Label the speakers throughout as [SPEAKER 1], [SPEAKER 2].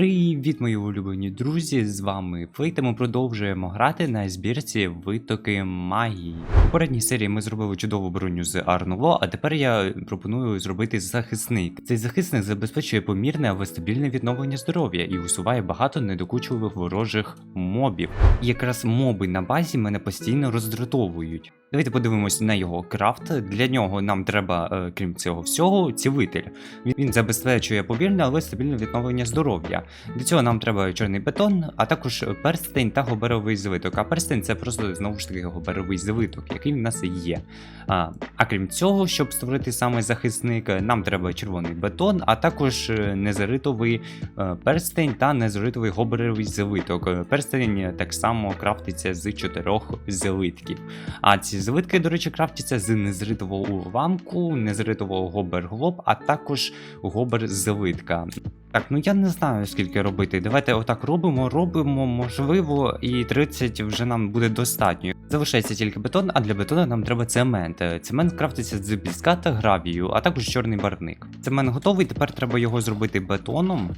[SPEAKER 1] Привіт, мої улюблені друзі! З вами Флейт, і ми продовжуємо грати на збірці витоки магії. У попередній серії ми зробили чудову броню з Арнуло, а тепер я пропоную зробити захисник. Цей захисник забезпечує помірне але стабільне відновлення здоров'я і усуває багато недокучливих ворожих мобів. І якраз моби на базі мене постійно роздратовують. Давайте подивимось на його крафт. Для нього нам треба, е, крім цього всього, цілитель. Він, забезпечує повільне, але стабільне відновлення здоров'я. Для цього нам треба чорний бетон, а також перстень та гоберовий звиток. А перстень це просто знову ж таки гоберовий звиток, який в нас є. А, а крім цього, щоб створити саме захисник, нам треба червоний бетон, а також е, незаритовий е, перстень та незаритовий гоберовий звиток. Е, Перстень так само крафтиться з чотирьох звитків. А ці звитки, до речі, крафтяться з незритового уламку, незритового гобер-глоб, а також гобер-звитка. Так, ну я не знаю скільки робити. Давайте отак робимо, робимо, можливо, і 30 вже нам буде достатньо. Залишається тільки бетон, а для бетону нам треба цемент. Цемент крафтиться з піска та гравію, а також чорний барвник. Цемент готовий, тепер треба його зробити бетоном.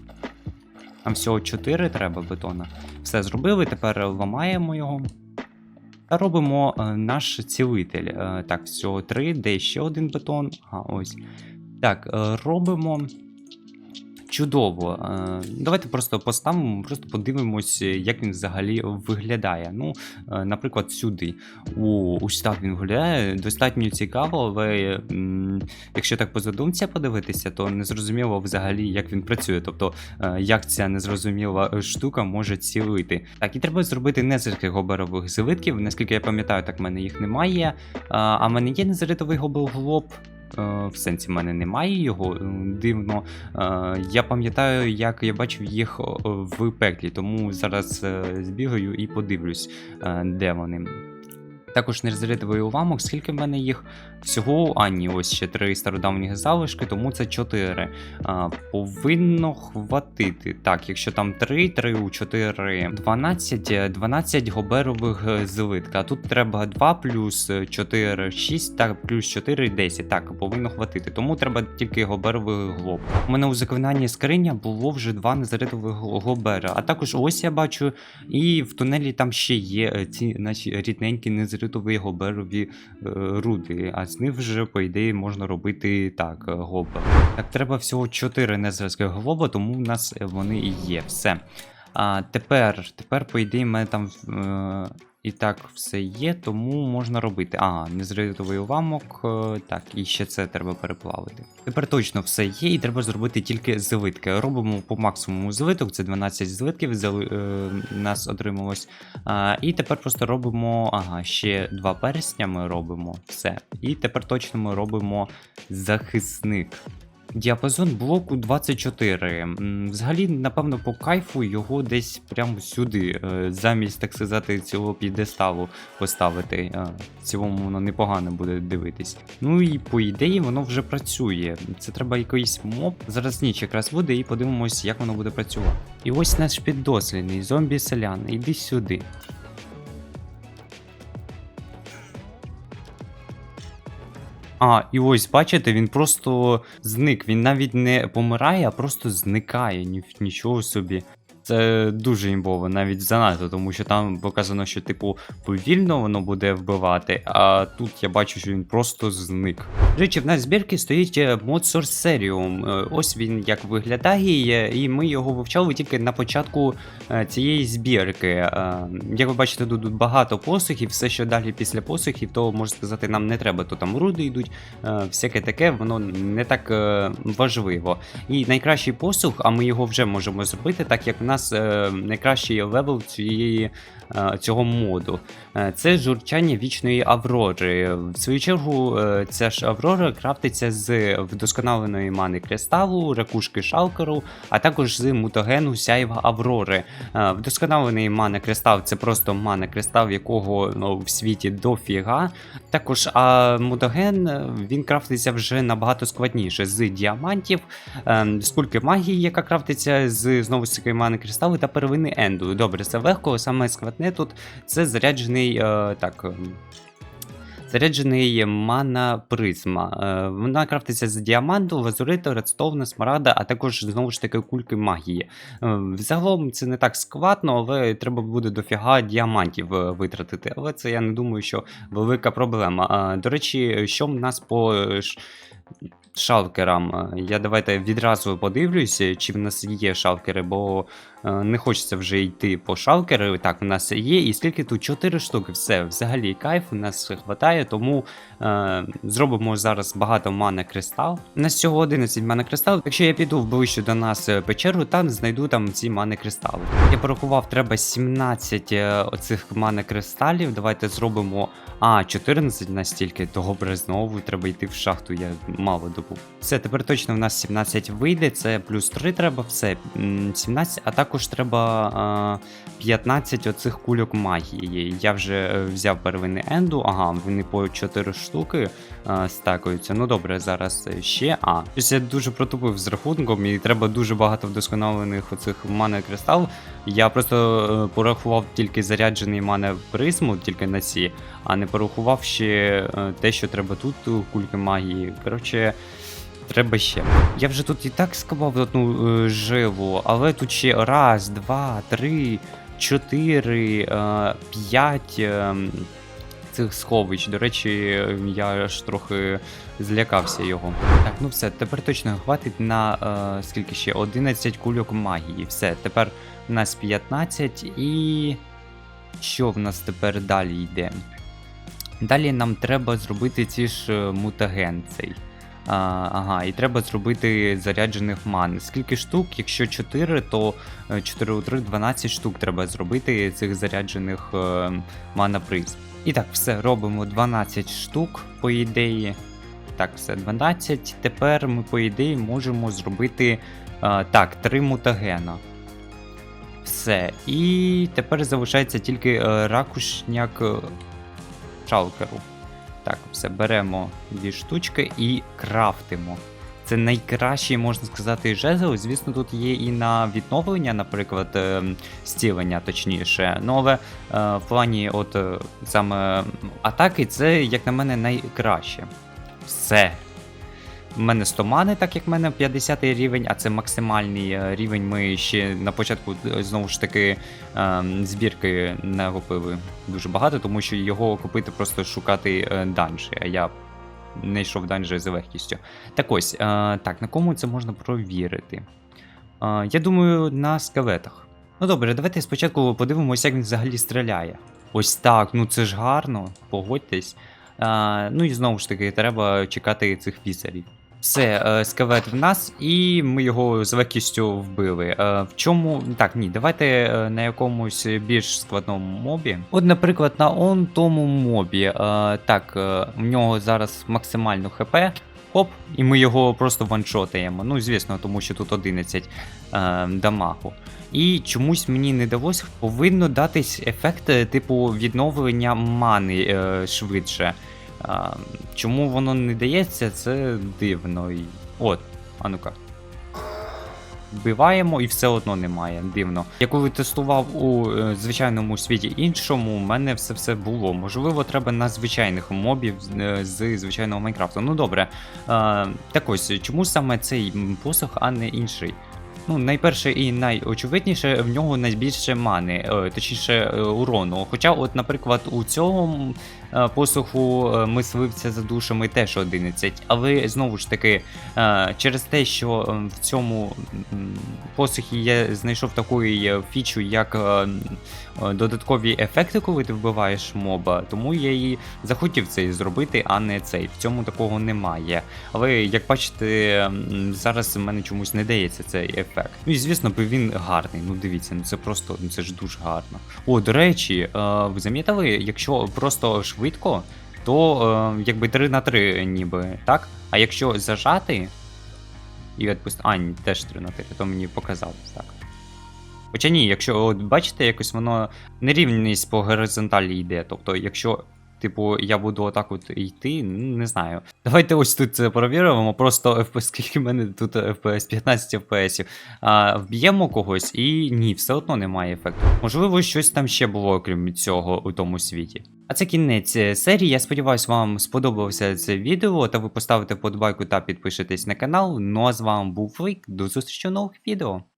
[SPEAKER 1] Нам всього 4 треба бетона. Все зробили, тепер ламаємо його. Робимо е, наш цілитель. Е, так, всього три, де ще один бетон. А, ось. Так, е, робимо. Чудово. Е, Давайте просто поставимо, просто подивимось, як він взагалі виглядає. Ну, е, наприклад, сюди. О, ось так він виглядає. Достатньо цікаво, але якщо так по задумці подивитися, то не зрозуміло взагалі, як він працює. Тобто, е, як ця незрозуміла штука може цілити. Так, і треба зробити нескільки гоберових звитків. Наскільки я пам'ятаю, так в мене їх немає. А, в мене є незаритовий гобелглоб. Е, В сенсі в мене немає його е, дивно. Е, Я пам'ятаю, як я бачив їх в пеклі, тому зараз збігаю і подивлюсь, де вони. Також нерозрядовий уламок, скільки в мене їх? Всього, а ні, ось ще три стародавніх залишки, тому це 4. А, повинно хватити. Так, якщо там 3, 3 у 4, 12, е, 12 гоберових е, злитка. А тут треба 2 плюс 4, 6, так, плюс 4, 10. Так, повинно хватити. Тому треба тільки гоберовий глоб. У мене у заклинанні скриня було вже два незаритових гобера. А також ось я бачу, і в тунелі там ще є е, ці наші рідненькі незаритові гоберові е, руди. А з них вже, по ідеї, можна робити так, е, гобер. Так, треба всього 4 незразки глоба, тому в нас е, вони і є. Все. А тепер, тепер, по ідеї, в мене там. Е, і так все є, тому можна робити. Ага, незритовий уламок. е, Так, і ще це треба переплавити. Тепер точно все є, і треба зробити тільки звитки. Робимо по максимуму звиток, це 12 звитків е, нас отрималось. А, і тепер просто робимо. Ага, ще два персня ми робимо. Все. І тепер точно ми робимо захисник. Діапазон блоку 24. Взагалі, напевно, по кайфу його десь прямо сюди, е, замість, так сказати, цього підесталу поставити. Е, В цілому воно непогано буде дивитись. Ну і по ідеї воно вже працює. Це треба якийсь моб. Зараз ніч якраз буде, і подивимось, як воно буде працювати. І ось наш піддослідний зомбі селян. Іди сюди. А, і ось бачите, він просто зник. Він навіть не помирає, а просто зникає. Ні, нічого собі. Це дуже імбово, навіть занадто, тому що там показано, що, типу, повільно воно буде вбивати, а тут я бачу, що він просто зник. Речі, в нас в збірці стоїть е, мод Sorcerium. Е, Ось він як виглядає, і ми його вивчали тільки на початку е, цієї збірки. Як ви бачите, тут багато посухів, все, що далі після посухів, то можна сказати, нам не треба, то там руди йдуть, всяке таке, воно не так важливо. І найкращий посух, а ми його вже можемо зробити, так як в нас е, найкращий левел цієї, е, цього моду. Е, це журчання вічної аврори. В свою чергу, ця ж аврора крафтиться з вдосконаленої мани кристалу, ракушки шалкеру, а також з мутагену сяйва аврори. Вдосконалений мана кристал це просто мана кристал, якого ну, в світі дофіга. Також а мутаген він крафтиться вже набагато складніше з діамантів, з кульки магії, яка крафтиться з знову ж таки мани кристалу та первини енду. Добре, це легко, саме складне тут це заряджений е, так. ем, Заряджений мана призма. Е, Вона крафтиться з діаманту, лазуриту, редстоуна, смарада, а також знову ж таки кульки магії. Е, Взагалом це не так складно, але треба буде дофіга діамантів е, витратити. Але це я не думаю, що велика проблема. До речі, що в нас по шалкерам? Я давайте відразу подивлюся, чи в нас є шалкери, бо не хочеться вже йти по шалкери. Так, у нас є. І скільки тут? 4 штуки. Все, взагалі кайф, у нас хватає, тому е, зробимо зараз багато мана кристал. У нас всього 11 мана кристал. Якщо я піду в ближче до нас е, печеру, там знайду там ці мани кристали. Я порахував, треба 17 е, оцих мани кристалів. Давайте зробимо. А, 14 настільки. Добре, знову треба йти в шахту, я мало добув. Все, тепер точно в нас 17 вийде, це плюс 3 треба, все. м, 17, а також треба а, 15 оцих кульок магії. Я вже е, взяв первини енду, ага, вони по 4 штуки а, стакаються. Ну добре, зараз е, ще. А, щось я дуже протупив з рахунком, і треба дуже багато вдосконалених оцих мани кристал. Я просто е, порахував тільки заряджений мане призму, тільки на ці, а не порахував ще е, те, що треба тут е, кульки магії. Коротше. Треба ще. Я вже тут і так сковав одну е, жилу, але тут ще раз, два, три, чотири, е, п'ять е, цих сховищ. До речі, я аж трохи злякався його. Так, ну все, тепер точно хватить на е, скільки ще? 11 кульок магії. Все, тепер у нас 15 і. Що в нас тепер далі йде? Далі нам треба зробити ці ж е, мутаген цей. А, ага, і треба зробити заряджених ман. Скільки штук? Якщо 4, то е, 4 у 3 12 штук треба зробити цих заряджених е, мана призм. І так, все, робимо 12 штук, по ідеї. Так, все, 12. Тепер ми, по ідеї, можемо зробити е, так, 3 мутагена. Все. І тепер залишається тільки е, ракушняк е, шалкеру. Так, все, беремо дві штучки і крафтимо. Це найкращий, можна сказати, жезл. Звісно, тут є і на відновлення, наприклад, стілення, зцілення, точніше. Ну, е, в плані от е, саме атаки, це, як на мене, найкраще. Все. У мене 100 мани, так як в мене 50 рівень, а це максимальний е, рівень. Ми ще на початку е, знову ж таки е, збірки не купили дуже багато, тому що його купити просто шукати данжі, а я не йшов данжі з легкістю. Так ось, так, на кому це можна провірити? Я думаю, на скелетах. Ну добре, давайте спочатку подивимося, як він взагалі стріляє. Ось так, ну це ж гарно, погодьтесь. Е, ну і знову ж таки, треба чекати цих візерів. Все, е, скелет в нас, і ми його з легкістю вбили. Е, в чому. Так, ні, давайте е, на якомусь більш складному мобі. От, наприклад, на он тому мобі. Так, в нього зараз максимально хп. Оп, і ми його просто ваншотаємо. Ну, звісно, тому що тут 11 е, дамагу. І чомусь мені не далось, повинно датись ефект типу відновлення мани е, швидше. А, чому воно не дається, це дивно. От, а ну-ка. Вбиваємо і все одно немає. Дивно. Я коли тестував у е, звичайному світі іншому, у мене все все було. Можливо, треба на звичайних мобів е, з звичайного Майнкрафту. Ну добре. Е, так ось, чому саме цей посох, а не інший? Ну, найперше і найочевидніше, в нього найбільше мани, е, точніше е, урону. Хоча, от, наприклад, у цьому посуху е, мисливця за душами теж 11. Але знову ж таки, е, через те, що е, в цьому посухі я знайшов таку е, фічу, як е, е, додаткові ефекти, коли ти вбиваєш моба, тому я і захотів це зробити, а не цей. В цьому такого немає. Але як бачите, зараз в мене чомусь не дається цей ефект. Ну і звісно, він гарний. Ну дивіться, ну це просто ну це ж дуже гарно. О, до речі, е, ви замітили, якщо просто швидко, то е, якби 3 на 3 ніби, так? А якщо зажати і відпустити. А, ні, теж 3 на 3, то мені показалось так. Хоча ні, якщо от бачите, якось воно нерівність по горизонталі йде. Тобто, якщо типу, я буду отак от йти, ну, не знаю. Давайте ось тут це перевіримо. Просто скільки в мене тут FPS, 15 FPS. А, вб'ємо когось і ні, все одно немає ефекту. Можливо, щось там ще було, крім цього, у тому світі. А це кінець е, серії. Я сподіваюся, вам сподобалося це відео, та ви поставите подбайку та підпишетесь на канал. Ну а з вами був Флик. До зустрічі у нових відео.